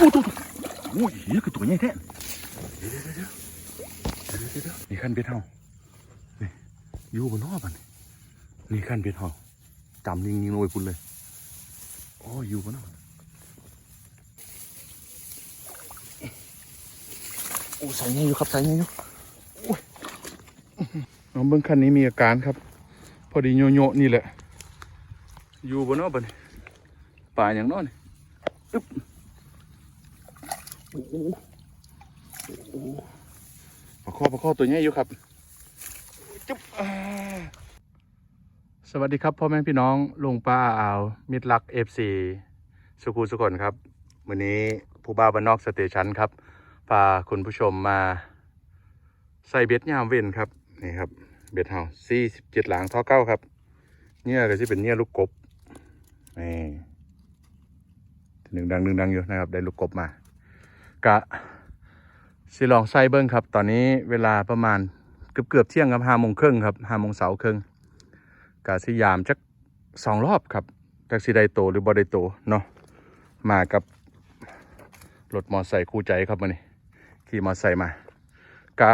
โอ้ตัวโอ้ยเหี้ยคือตัวใหญ่แท้เดี๋ยวเดี๋ยวเดี๋ยวเดี๋ยวนี่ขั้นเบ็ดเฮานี่อยู่บนนอกมันนี่ขั้นเบ็ดเฮาจำยิงยิงลงไปพุ่นเลยโอ้ยอยู่บนนอกโอ้ใส่ไงอยู่ครับใส่ไงอยู่น้องเบิ้งคันนี้มีอาการครับ พอดีโยโย่นี่แหละ อยู่บนนอกบันป่าอย่างนอนอึ๊บ ปลาข้อปลาข้อตัวใหญ่อยู่ครับจุ๊บอ่าสวัสดีครับพ่อแม่พี่น้องลุงป้าอาว มิตรรักเอฟซีสุขุสุขนครับวันนี้ผู้บ้าบ้านนอกสเตชันครับพาคุณผู้ชมมาใส่เบ็ดยามเว้นครับนี่ครับเบ็ดเฮาสี่สิบเจ็ดหลังท่อเก้าครับ เนี่ยก็จะเป็นเนี่ยลูกกบนี่หนึ่งดังหนึ่งดังอยู่นะครับ ได้ลูกกบมา กะสิลองใส่เบิ้งครับ ตอนนี้เวลาประมาณเกือบเกือบเที่ยงครับห้าโมงครึ่งครับห้าโมงเสาร์ครึ่งกะสิยามจักสองรอบครับจักสิไดโตหรือบ่ไดโตเนาะมากับรถมอไซค์คู่ใจครับมันนี่ขี่มอไซค์มากะ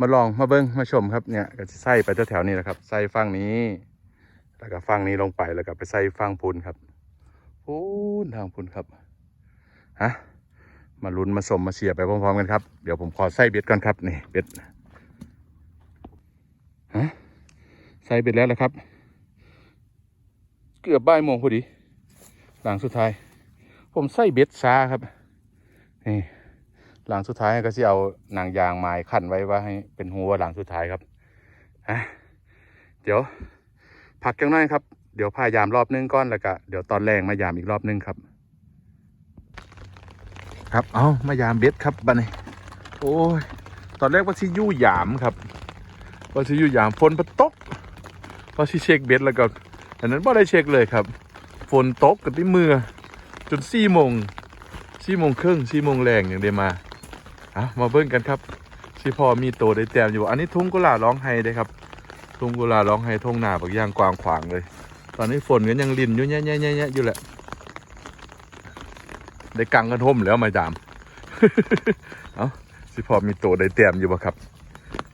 มาลองมาเบิ้งมาชมครับเนี่ยก็จะใส่ไปแถวๆนี้แหละครับใส่ฟังนี้ แล้วก็ฟังนี้ลงไปแล้วก็ไปใส่ฟังพูนครับพูนทางพูนครับฮะ มาลุ้นมาสมมาเสียไปพร้อมๆกันครับ เดี๋ยวผมขอใส่เบ็ดก่อนครับนี่เบ็ดฮะใส่เบ็ดแล้วละครับ เกือบบ่ายโมงพอดี หลังสุดท้าย ผมใส่เบ็ดช้าครับนี่หลังสุดท้ายก็จะเอาหนังยางไม้ขั้นไว้ว่าให้เป็นหัวหลังสุดท้ายครับฮะเดี๋ยว พักจังน้อยครับ เดี๋ยวพายามรอบนึงก้อนแล้วก็เดี๋ยวตอนแรงมายามอีกรอบนึงครับ ครับ เอามายามเบ็ดครับบันนี้โอ้ย ตอนแรกว่าที่ยู่ยามครับ ว่าที่ยู่ยามฝนมันตกว่าที่เช็คเบ็ดแล้วก็อันนั้นไม่ได้เช็คเลยครับ ฝนตกกับที่มือจนสี่โมงสี่โมงครึ่งสี่โมงแรงอย่างเดียมาอะมาเบิ้งกันครับสิพอมีโตได้แต้มอยู่ อันนี้ทุ่งกุหลาบร้องไห้ได้ครับ ทุ่งกุหลาบร้องไห้ทุ่งนาบักย่างกวางขวางเลย ตอนนี้ฝนกันยังลินอยู่แย่ๆๆอยู่แหละ ได้กังกันท่มแล้วมาจาม เอาสิพอมีโตได้แต้มอยู่บ่ครับ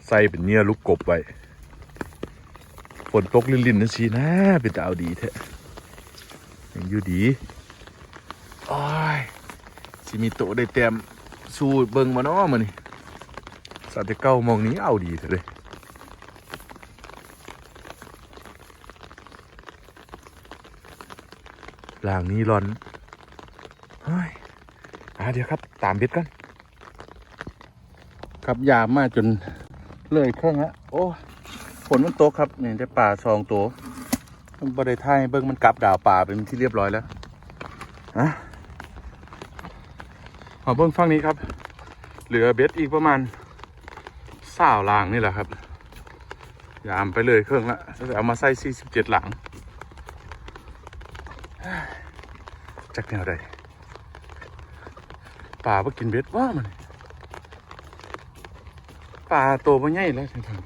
ใส่เป็นเนี่ยลูกกบไว้ฝนตกลินๆนั่นสินะเป็นตาเอาดีแท้ยังอยู่ดีโอ้ยสิมีโตได้เต็มสู้เบิ่งมาเนาะมื้อนี้สัตว์เก้ามองนี้เอาดีเถอะเลยหลางนี้ร้อน อ่าเดี๋ยวครับ ตามเบ็ดกันครับยามมาจนเลยเครื่องฮะโอ้ฝนมันตกครับนี่ได้ป่าซองตัวมันบริท้ายเบิ่งมันกลับดาวป่าเป็นที่เรียบร้อยแล้วฮะมาเบิ้งฝั่งนี้ครับ เหลือเบ็ดอีกประมาณสาวลางนี่แหละครับ ยามไปเลยเครื่องละแล้วเอามาใส่47หลังจักแนวใด ป่าไปกินเบ็ดว่ามันป่าโตมาใหญ่แล้วท่าน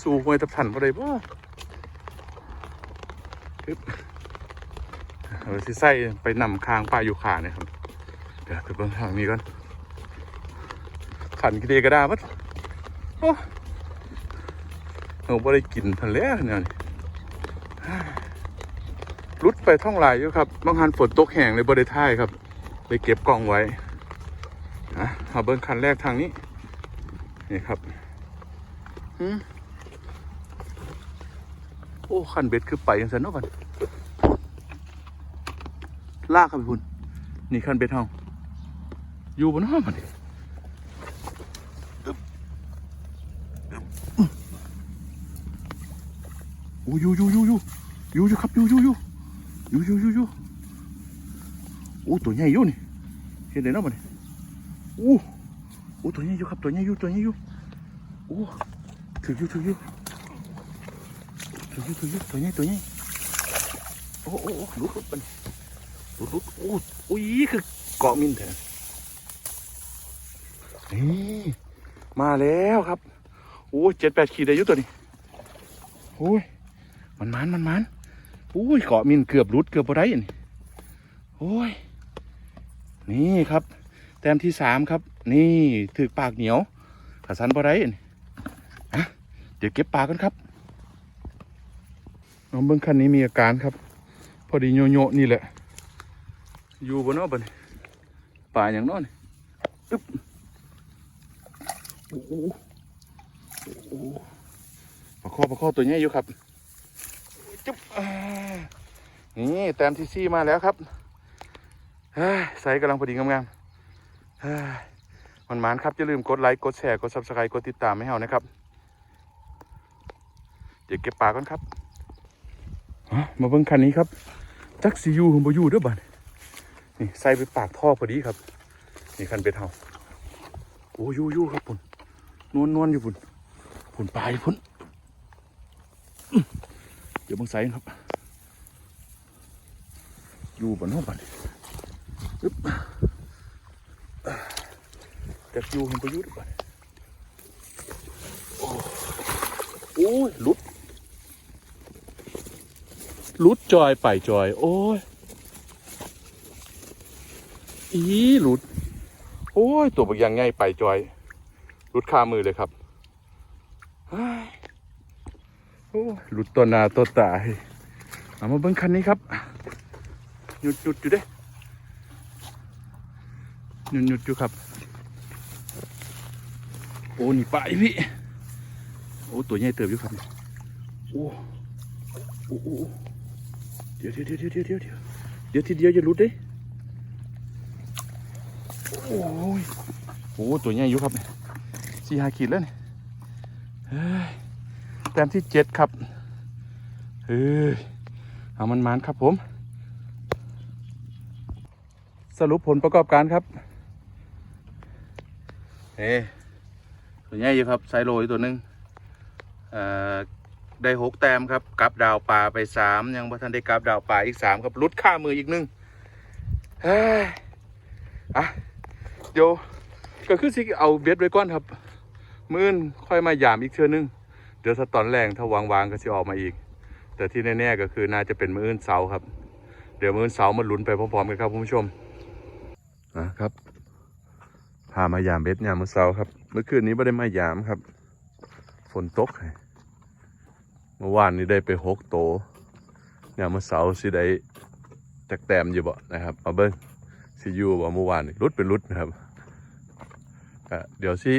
สู้หวยตะพันบ่ได้บ่ปึ๊บเอาสิใส่ไปนำคางป่าอยู่ขาเนี่ยครับ เดี๋ยวไปเบิ่งทางนี้ก่อนขันกีเดกระดาบัดโอ้เราบ่ได้กินทะเลเนี่ยนี่รุดไปท่องหลายอยู่ครับ บางหันฝนตกแห้งเลยบ่ได้ท่ายครับ เลยเก็บกล่องไว้นะเอาเบิ่งคันแรกทางนี้ นี่ครับหืมโอ้คันเบ็ดคือไปยังไงเนาะบัดลากครับพี่คุณนี่คันเบ็ดเฮาอยู่บนห้องมันดิโอ้ยอยู่อยู่อยู่อยู่อยู่อยู่ครับอยู่อยู่อยู่อยู่อยู่อยู่อยู่โอ้ตัวใหญ่อยู่นี่ เห็นได้เนาะมันนี่โอ้โอ้ตัวใหญ่อยู่ครับตัวใหญ่อยู่ตัวใหญ่อยู่โอ้ถืออยู่ถืออยู่ถืออยู่ถืออยู่ตัวใหญ่ตัวใหญ่โอ้โอ้โอ้ลุกลุกมันลุกลุกโอ้ยคือเกาะมินแทนนี่มาแล้วครับโอ้เจ็ดแปดขีดอายุตัวนี้โอ้ยมันมันมันมันโอ้ยเกาะมินเกือบรุดเกือบอะไรนี่โอ้ย นี่ครับ แต้มที่สามครับ นี่ถือปากเหนียวขาสันบ่ได้นี่อะเดี๋ยวเก็บปลากันครับน้องเบิ้งคันนี้มีอาการครับ พอดีโยโยนี่แหละ อยู่บนนอกบนป่าอย่างนอนอึ๊บโอ้โหปลาข้อปลาข้อตัวใหญ่อยู่ครับจุ๊บนี่แต้มที่ซี่มาแล้วครับ ฮ้ยใส่กำลังพอดีงามๆเฮ้ยมันมานครับ อย่าลืมกดไลค์ กดแชร์ กดซับสไครต์กดติดตามให้เฮานะครับ เดี๋ยวเก็บปลาก่อนครับ มาเบิ่งคันนี้ครับ จักซียูผมบ่อยู่ด้อบัดนี่ใส่ไปปากท่อพอดีครับ นี่คันเป็ดเฮาโอ้ยูยูครับพุ่นนวลนวลอยู่พุ่นพุ่นปลายพุ่นเดี๋ยวเบิ่งใส่ครับ อยู่บนห้องบัด อึ๊บจักยูผมบ่อยู่เด้อบัดโอ้โอ้ยลุดลุดจอยไปจอย โอ้ย อีหลุด โอ้ย ตัวบักยังไงไปจอยลุดคามือเลยครับโอ้หลุดตัวหนาตัวตาย เอามาเบิ้งคันนี้ครับ หยุดหยุดอยู่เด้ หยุดหยุดอยู่ครับ โอ้นี่ไปพี่ โอ้ตัวใหญ่เติบอยู่ครับ โอ้โอ้โอ้เดี๋ยวเดี๋ยวเดี๋ยวเดี๋ยวเดี๋ยวเดี๋ยวเดี๋ยวทีเดียวจะหลุดเด้โอ้ยโอ้ตัวใหญ่อยู่ครับสี่ห้าขีดแล้วเนี่ยแต้มที่เจ็ดครับเฮ้ยเอามันมันครับผม สรุปผลประกอบการครับ เฮ้ตัวใหญ่อยู่ครับไซโลอยู่ตัวหนึ่งได้หกแต้มครับกลับดาวป่าไปสามยังพระท่านได้กลับดาวป่าอีกสามครับลุดค่ามืออีกหนึ่งเฮ้ยอะเดี๋ยวก็คือสิเอาเบ็ดไว้ก่อนครับ มื้อนค่อยมายามอีกเชือนึง เดี๋ยวถ้าตอนแรงถ้าวางวางๆก็จะออกมาอีก แต่ที่แน่ๆก็คือน่าจะเป็นมื้อนเสาครับ เดี๋ยวมื้อนเสามาลุ้นไปพร้อมๆกันครับคุณผู้ชมนะครับามายามเบ็ดยามมื้อเสาครับ เมื่อคืนนี้ไม่ได้มายามครับ ฝนตกเมื่อวานนี้ได้ไปหกโตยเมื่อเสาสิได้จักแต้มอยู่บ่นะครับมาเบิ้งสิอยู่บ่เมื่อวานรุดเป็นรุดนะครับเดี๋ยวสิ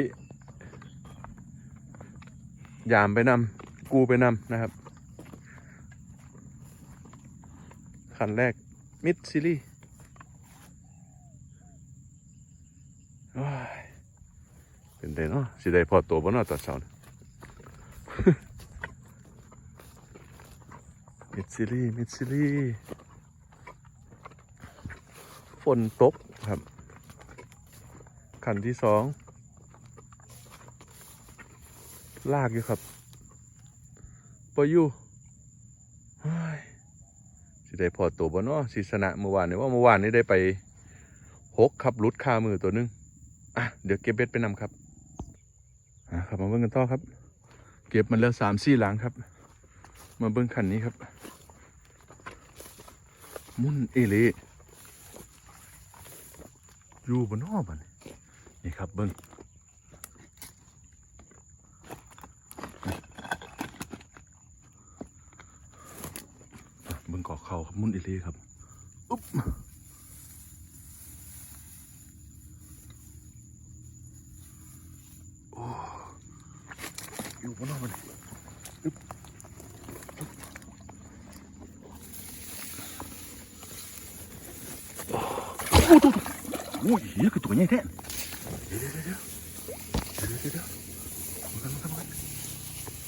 ยามไปนำกูไปนำนะครับขันแรกมิดซิลี่โอ้ย เป็นไดเนาะสิได้พอตัวบ่เนาะตอนเช้านี่มิดซิลี่มิดซิลี่ฝนตกครับ ขันที่สองลากอยู่ครับปอยู่สิได้พอตัวบ่เนาะสิสนะเมื่อวานนี่ว่าเมื่อวานนี้ได้ไปหกครับรุดคามือตัวหนึง อะ เดี๋ยวเก็บเบ็ดไปนำครับ อะครับมาเบิ่งกันต่อครับ เก็บมันแล้วสามสี่หลังครับ มาเบิ้งคันนี้ครับ มุนเอเลอยู่บนนอกบันนี่ครับเบิ้งเบิ้งเกาะเขาครับมุนเอเลครับ อุ๊บ อยู่บนนอกบัดนโอ้ตัวโอ้ยเหี้ยคือตัวใหญ่แท้เดี๋ยวเดี๋ยวเดี๋ยวเดี๋ยวเดี๋ยวเดี๋ยวมากันมากันมากัน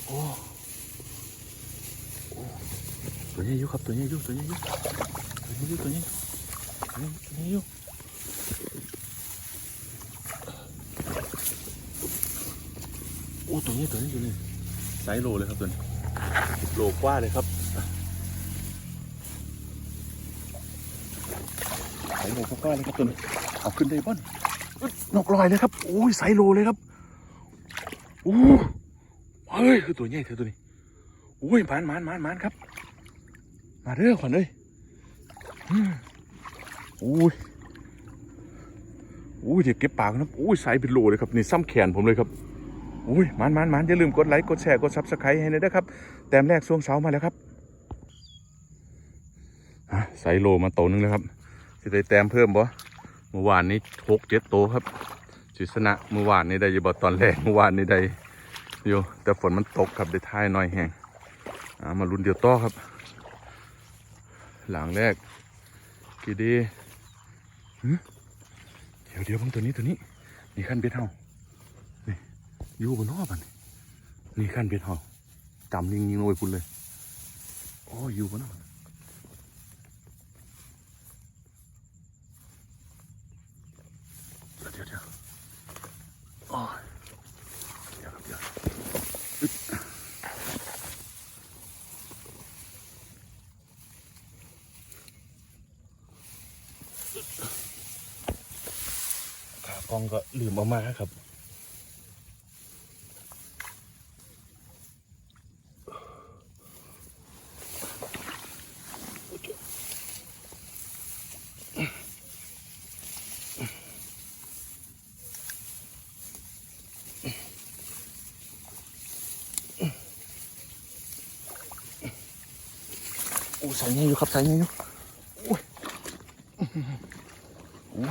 โอ้โอ้ตัวใหญ่อยู่ครับตัวใหญ่อยู่ตัวใหญ่อยู่ตัวใหญ่อยู่ตัวใหญ่อยู่ตัวใหญ่ตัวใหญ่อยู่โอ้ ตัวใหญ่ตัวใหญ่ตัวนี้ไซส์โลเลยครับตัวนี้โลกว่าเลยครับไซโลก็ก้าเลยครับตัวนี้เอาขึ้นได้บ้านอึ๊ดนกลอยเลยครับโอ้ยไซโลเลยครับโอ้เฮ้ยคือตัวใหญ่เธอตัวนี้โอ้ยมานมานมานมานครับ มาเด้อขวัญเอ้ยอืมโอ้ยอุ้ยเดี๋ยวเก็บปากนะอุ้ยใสเป็นโลเลยครับนี่ซ้ำแขนผมเลยครับ อุ้ยมันมันมันอย่าลืมกดไลค์กดแชร์กดซับสไครต์ให้หน่อยนะครับ แต้มแรกช่วงเช้ามาแล้วครับฮะใสโลมาโตนึงแล้วครับจะได้แต้มเพิ่มบ่เมื่อวานนี้หกเจ็ดโตครับจิสนะเมื่อวานนี้ได้อยี่บ่ตอนแรกเมื่อวานนี้ได้อยู่แต่ฝนมันตกครับได้ท้ายหน่อยแห้งมาลุ้นเดียวต่อครับ หลังแรกกี่ดีเดี๋ยวเดี๋ยวเพิ่งตัวนี้ตัวนี้นี่ขั้นเบ็ดเฮา อยู่บนนอกมันนี่ขั้นเบ็ดเฮาจำยิงยิงลงไปพุ่นเลยโอ้ยอยู่บนนอกเดี๋ยวเดี๋ยวเดี๋ยวโอ้ยเดี๋ยวครับเดี๋ยวขากองก็ลืมเอามาครับ อ้ใส่เงี้ยอยู่ครับใส่เงี้ยอยู่โอ้ยโอ้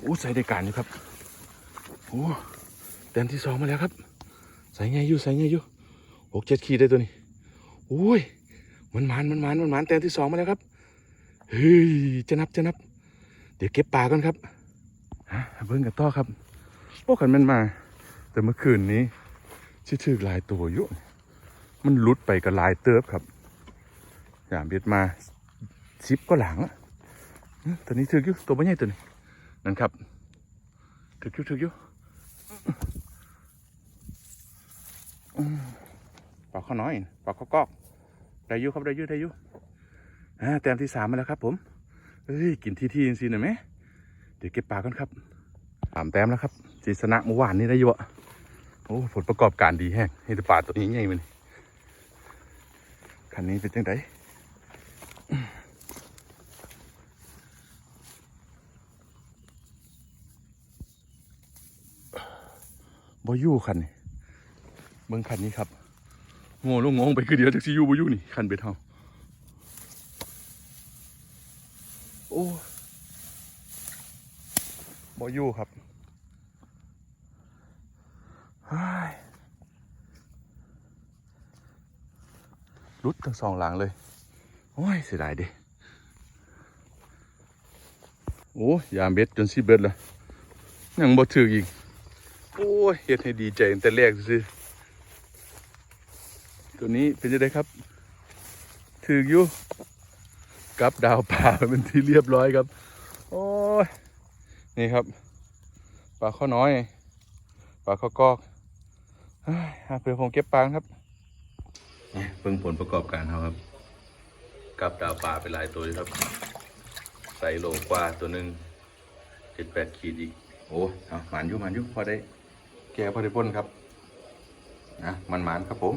โอ้ใส่ได้การอยู่ครับโอ้แต้มที่สองมาแล้วครับ ใส่เงี้ยอยู่ใส่เงี้ยอยู่หกเจ็ดขีดได้ตัวนี้โอ้ยมันมันมันมันมันมันแต้มที่สองมาแล้วครับเฮ้ยจะนับจะนับ เดี๋ยวเก็บปลาก่อนครับฮะเบิ่งกันต่อครับโอ้ขันมันมา แต่เมื่อคืนนี้ชื่อถือลายตัวอยู่มันลุดไปกับลายเติบครับ ย่าเบียดมาชิปก็หลังอะอื้อตัวนี้ถึกอยู่ตัวไม่ใหญ่ตัวนี้นั่นครับถึกอยู่ถึกอยู่อื้อปลาข้อน้อยปลาข้อกอกได้ยู่ครับได้ยู่ได้ยู่อ่าแต้มที่สามมาแล้วครับ ผมเฮ้ยกินทีทีจริงๆหน่อยไหมเดี๋ยวเก็บปลากันครับสามแต้มแล้วครับจีสนะเมื่อวานนี้ได้ยู่อะโอ้ผลประกอบการดีแห้งให้ตปลาตัวนี้ใหญ่มันคันนี้เป็นจังได บอยู่คันนี่เบิ่งคันนี้ครับโง่ลงงงไปคือเดียวจากซียูบอยู่นี่คันเบ็ดเฮาโอ้บอยู่ครับรุดทั้งสองหลังเลย โอ้ยเสียดายเดิโอ้ยยามเบ็ดจนซีเบ็ดเลยยังบ่ถืออีก โอ้ยเฮ็ดให้ดีใจแต่แรกซื่อๆตัวนี้เป็นยังไงครับ ถืออยู่กับดาวป่าเป็นที่เรียบร้อยครับ โอ้ย นี่ครับปลาข้อน้อยปลาข้อกอกเฮ้ยหาเพื่อผมเก็บปลาครับนี่เพิ่งผลประกอบการเขาครับ กับดาวป่าไปหลายตัวเลยครับ ใส่โลกว่าตัวหนึ่งเจ็ดแปดขีดอีก โอ้เอาหมานยุ่หมานยุ่พอได้ แกพอได้พ้นครับนะมันหมานครับผม